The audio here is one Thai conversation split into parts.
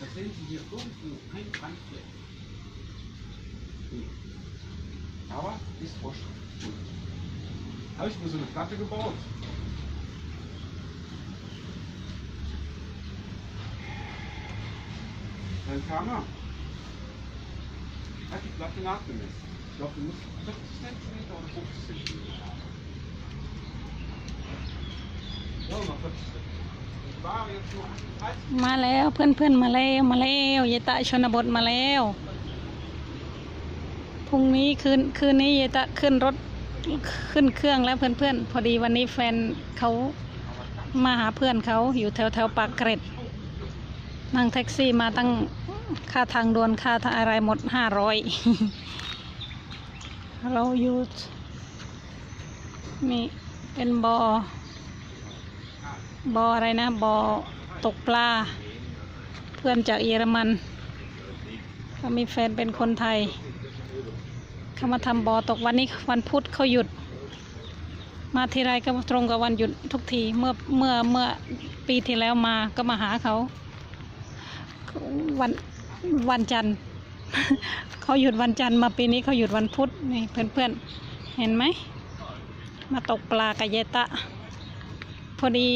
Da sind sie hier unten eingerannt. Aber ist Vorschrift. Habe ich mir so eine Platte gebaut. Dann kam er. Hat die Platte nachgemessen. Ich glaube, du musst 40 cm oder 50 cm. Ja, noch 40 cm. มาแล้วเพื่อนเพื่อนมาแล้วมาแล้วยายตะชนบทมาแล้วพรุ่งนี้คืนคืนนี้ยายตะขึ้นรถขึ้นเครื่องแล้วเพื่อนเพื่อนพอดีวันนี้แฟนเขามาหาเพื่อนเขาอยู่แถวแถวปากเกร็ดนั่งแท็กซี่มาตั้งค่าทางด่วนค่าทางอะไรหมดห้าร้อยเราอยู่นี่เป็นบอ่อ บออะไรนะ บอตกปลา เพื่อนจากเยอรมันเขามีแฟนเป็นคนไทย เขามาทำบอตกวันนี้วันพุธเขาหยุด มาทีไรก็ตรงกับวันหยุดทุกทีเมื่อเมื่อเมื่อปีที่แล้วมาก็มาหาเขาวันวันจันทร์เขาหยุดวันจันทร์มาปีนี้เขาหยุดวันพุธนี่เพื่อนๆเห็นไหมมาตกปลากับเยตะ พอดี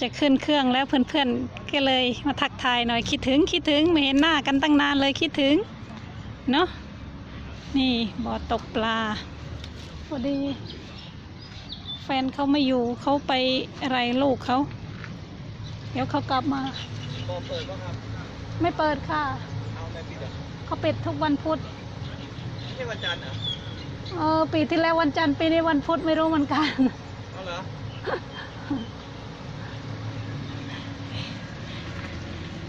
จะขึ้นเครื่องแล้วเพื่อนๆก็เลยมาทักทายหน่อยคิดถึงคิดถึงไม่เห็นหน้ากันตั้งนานเลยคิดถึงเนาะนี่บ่อตกปลาพอดี แฟนเขาไม่อยู่เขาไปอะไรลูกเขา เดี๋ยวเขากลับมาบอเปิดป่ะครับไม่เปิดค่ะเอาไม่ปิดอะเขาปิดทุกวันพุธไม่ใช่วันจันทร์เหรอเออปีที่แล้ววันจันทร์ปีนี้วันพุธไม่รู้เหมือนกันเอาเหรอ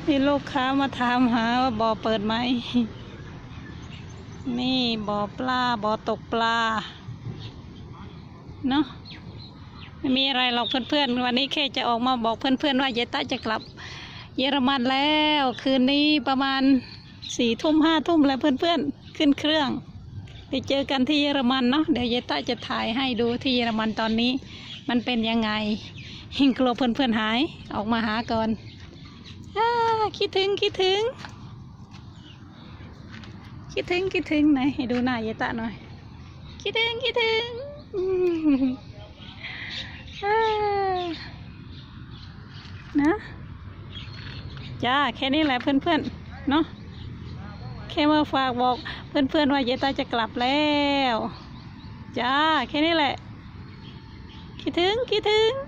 มีลูกค้ามาถามหาว่าบ่อเปิดไหม นี่บ่อปลาบ่อตกปลา เนาะไม่มีอะไรหรอกเพื่อนๆ วันนี้แค่จะออกมาบอกเพื่อนๆ ว่าเยตาจะกลับ เยอรมันแล้ว คืนนี้ประมาณสี่ทุ่มห้าทุ่มแล้วเพื่อนๆ ขึ้นเครื่อง ไปเจอกันที่เยอรมันเนาะเดี๋ยวเยตาจะถ่ายให้ดูที่เยอรมันตอนนี้ มันเป็นยังไงหิงกลัวเพื่อนๆหายออกมาหาก่อนอคิดถึงคิดถึง คิดถึงคิดถึงไหนให้ดูหน้าเยตะหน่อย คิดถึงคิดถึงนะจ้าแค่นี้แหละเพื่อนๆเนาะแค่มาฝากบอกเพื่อนๆว่าเยตาจะกลับแล้ว จ้า แค่นี้แหละ คิดถึงคิดถึง